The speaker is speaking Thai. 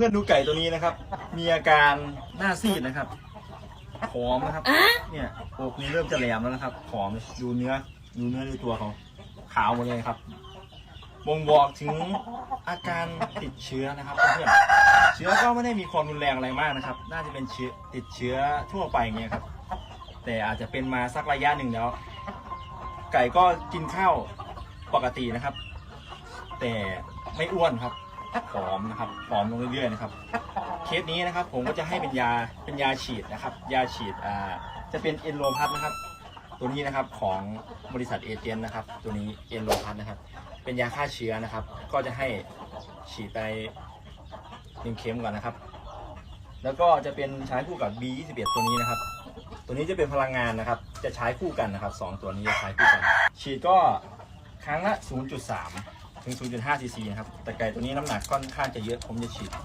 พื่อนๆดูไก่ตัวนี้นะครับ มีอาการหน้าซีดนะครับผอมนะครับ เนี่ยอกนี้เริ่มจะแหลมแล้วนะครับผอมดูเนื้อ ดูเนื้อดูตัวเขาขาวหมดเลยครับบ่งบอกถึงอาการติดเชื้อนะครับเพื่อนๆเชื้อก็ไม่ได้มีความรุนแรงอะไรมากนะครับ น่าจะเป็นเชื้อติดเชื้อทั่วไปอย่างเงี้ยครับ แต่อาจจะเป็นมาสักระยะหนึ่งแล้ว ไก่ก็กินข้าวปกตินะครับ แต่ไม่อ้วนครับ ผอมนะครับผอมลงเรื่อยๆนะครับเคสนี้นะครับผมก็จะให้เป็นยาเป็นยาฉีดนะครับ ยาฉีดอ่าจะเป็นเอ็นโลพัทนะครับ ตัวนี้นะครับของบริษัทเอเจนต์นะครับ ตัวนี้เอ็นโลพัทนะครับ เป็นยาฆ่าเชื้อนะครับ ก็จะให้ฉีดไปหนึ่งเข็มก่อนนะครับ แล้วก็จะเป็นใช้คู่กับ B21 ตัวนี้นะครับ ตัวนี้จะเป็นพลังงานนะครับ จะใช้คู่กันนะครับสองตัวนี้จะใช้คู่กัน ฉีดก็ครั้งละ 0.3 ถึง 0.5 ซีซีนะครับ แต่ไก่ตัวนี้น้ำหนักค่อนข้างจะเยอะ ผมจะฉีดอยู่